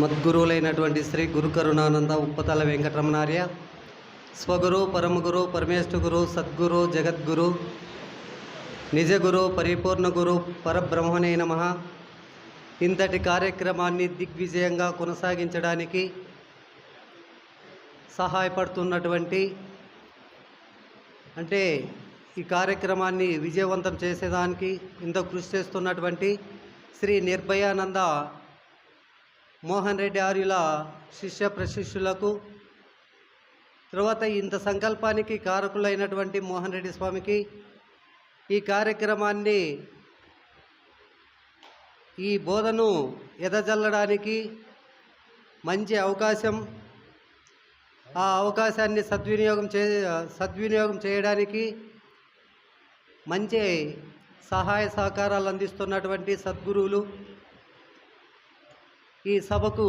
మద్గురువులైనటువంటి శ్రీ గురు కరుణానంద ఉప్పతల వెంకటరమణార్య స్వగురు పరమగురు పరమేశ్వర గురు సద్గురు జగద్గురు నిజగురు పరిపూర్ణ గురు పరబ్రహ్మణే నమ. ఇంతటి కార్యక్రమాన్ని దిగ్విజయంగా కొనసాగించడానికి సహాయపడుతున్నటువంటి అంటే ఈ కార్యక్రమాన్ని విజయవంతం చేసేదానికి ఇంత కృషి చేస్తున్నటువంటి శ్రీ నిర్భయానంద మోహన్ రెడ్డి ఆర్యుల శిష్య ప్రశిష్యులకు తర్వాత ఇంత సంకల్పానికి కారకులైనటువంటి మోహన్ రెడ్డి స్వామికి ఈ కార్యక్రమాన్ని ఈ బోధను ఎదజల్లడానికి మంచి అవకాశం ఆ అవకాశాన్ని సద్వినియోగం చే సద్వినియోగం చేయడానికి మంచి సహాయ సహకారాలు అందిస్తున్నటువంటి సద్గురువులు ఈ సభకు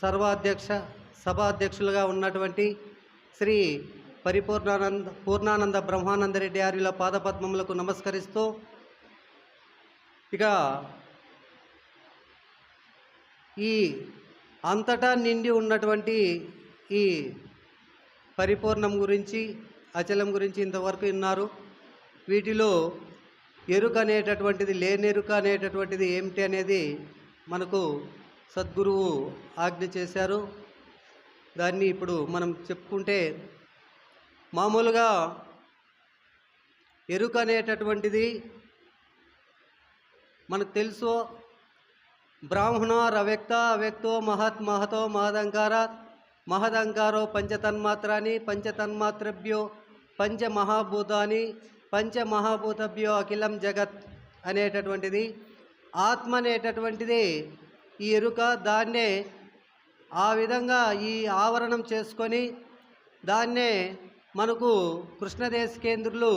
సర్వాధ్యక్ష సభాధ్యక్షులుగా ఉన్నటువంటి శ్రీ పరిపూర్ణానంద పూర్ణానంద బ్రహ్మానందరెడ్డి ఆర్యుల పాదపద్మములకు నమస్కరిస్తూ ఇక ఈ అంతటా నిండి ఉన్నటువంటి ఈ పరిపూర్ణం గురించి అచలం గురించి ఇంతవరకు విన్నారు. వీటిలో ఎరుక అనేటటువంటిది లేనెరుక అనేటటువంటిది ఏమిటి అనేది మనకు సద్గురువు ఆజ్ఞ చేశారు. దాన్ని ఇప్పుడు మనం చెప్పుకుంటే మామూలుగా ఎరుక అనేటటువంటిది మనకు తెలుసు. బ్రాహ్మణ రవ్యక్త అవ్యక్తో మహత్ మహతో మహదంకార మహదంకారో పంచతన్మాత్రాని పంచతన్మాత్రభ్యో పంచమహాభూతాని పంచమహాభూతభ్యో అఖిలం జగత్ అనేటటువంటిది. ఆత్మ అనేటటువంటిది ఈ ఎరుక దాన్నే ఆ విధంగా ఈ ఆవరణం చేసుకొని దాన్నే మనకు కృష్ణదేశ కేంద్రులు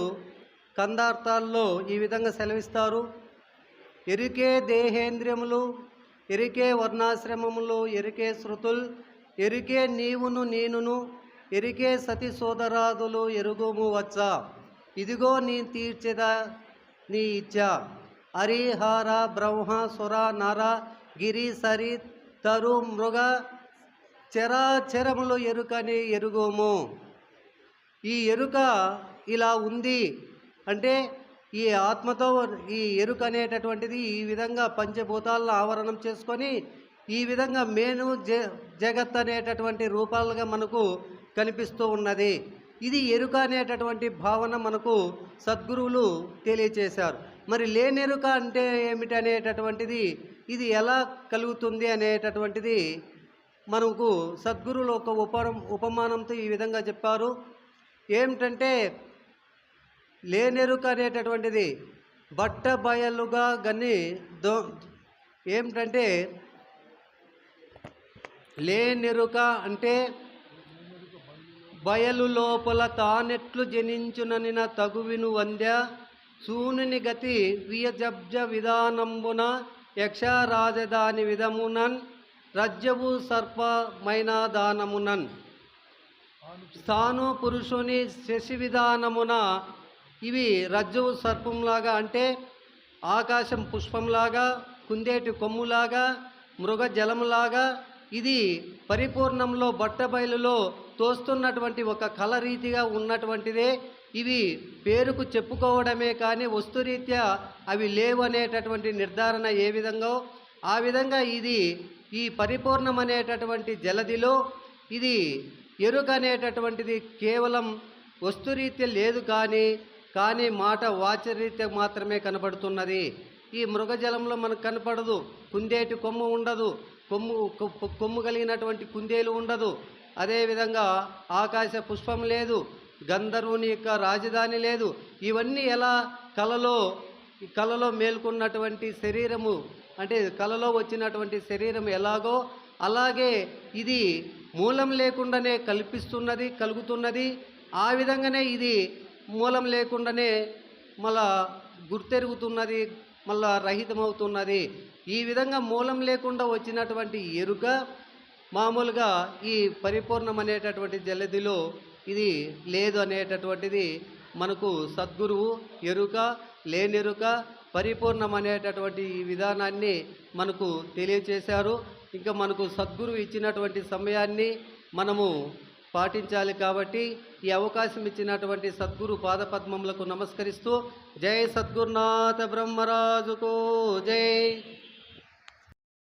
కందార్థాల్లో ఈ విధంగా సెలవిస్తారు. ఎరికే దేహేంద్రియములు ఎరికే వర్ణాశ్రమములు ఎరికే శృతుల్ ఎరికే నీవును నేనును ఎరికే సతి సోదరాదులు ఎరుగుము వచ్చా. ఇదిగో నీ తీర్చెదా నీ ఇచ్చ. హరిహర బ్రహ్మ సుర నర గిరి సరి తరు మృగ చరాచరములు ఎరుకని ఎరుగుము. ఈ ఎరుక ఇలా ఉంది అంటే ఈ ఆత్మతో ఈ ఎరుక అనేటటువంటిది ఈ విధంగా పంచభూతాలను ఆవరణం చేసుకొని ఈ విధంగా మేను జ జగత్ అనేటటువంటి రూపాలుగా మనకు కనిపిస్తూ ఉన్నది. ఇది ఎరుక అనేటటువంటి భావన మనకు సద్గురువులు తెలియచేశారు. మరి లేనెరుక అంటే ఏమిటి అనేటటువంటిది? ఇది ఎలా కలుగుతుంది అనేటటువంటిది మనకు సద్గురువులు ఒక ఉప ఉపమానంతో ఈ విధంగా చెప్పారు. ఏమిటంటే లేనెరుక అనేటటువంటిది బట్ట బయలుగా గని దో ఏమిటంటే లేనెరుక అంటే బయలు లోపల తానెట్లు జనించుననిన తగువిను వంద్య. సూనుని గతి వియజబ్జ విధానంబున యక్ష రాజధాని విధమునన్. రజ్జవు సర్పమైన దానమునన్. స్థాను పురుషుని శశి విధానమున ఇవి రజ్జువు సర్పంలాగా అంటే ఆకాశం పుష్పంలాగా కుందేటి కొమ్ములాగా మృగ జలములాగా ఇది పరిపూర్ణంలో బట్టబయలులో తోస్తున్నటువంటి ఒక కళ రీతిగా ఉన్నటువంటిదే. ఇవి పేరుకు చెప్పుకోవడమే కానీ వస్తురీత్యా అవి లేవు అనేటటువంటి నిర్ధారణ ఏ విధంగా? ఆ విధంగా ఇది ఈ పరిపూర్ణమనేటటువంటి జలదిలో ఇది ఎరుక అనేటటువంటిది కేవలం వస్తురీత్య లేదు కానీ కానీ మాట వాచరీత్య మాత్రమే కనబడుతున్నది ఈ మృగజలంలో మనకు కనపడదు కుందేటి కొమ్ము ఉండదు కొమ్ము కొ- కొమ్ము కలిగినటువంటి కుందేలు ఉండదు. అదేవిధంగా ఆకాశ పుష్పం లేదు గంధర్వుని యొక్క రాజధాని లేదు. ఇవన్నీ ఎలా కలలో కలలో మేల్కొన్నటువంటి శరీరము అంటే కలలో వచ్చినటువంటి శరీరం ఎలాగో అలాగే ఇది మూలం లేకుండానే కల్పిస్తున్నది కలుగుతున్నది. ఆ విధంగానే ఇది మూలం లేకుండానే మళ్ళా గుర్తెరుగుతున్నది మళ్ళా రహితమవుతున్నది. ఈ విధంగా మూలం లేకుండా వచ్చినటువంటి ఎరుక మామూలుగా ఈ పరిపూర్ణం అనేటటువంటి జలదిలో ఇది లేదు అనేటటువంటిది మనకు సద్గురువు ఎరుక లేనెరుక పరిపూర్ణం అనేటటువంటి ఈ విధానాన్ని మనకు తెలియచేశారు. ఇంకా మనకు సద్గురువు ఇచ్చినటువంటి సమయాన్ని మనము పాటించాలి కాబట్టి ఈ అవకాశం ఇచ్చినటువంటి సద్గురు పాదపద్మములకు నమస్కరిస్తూ జై సద్గురునాథ బ్రహ్మరాజుకు జై.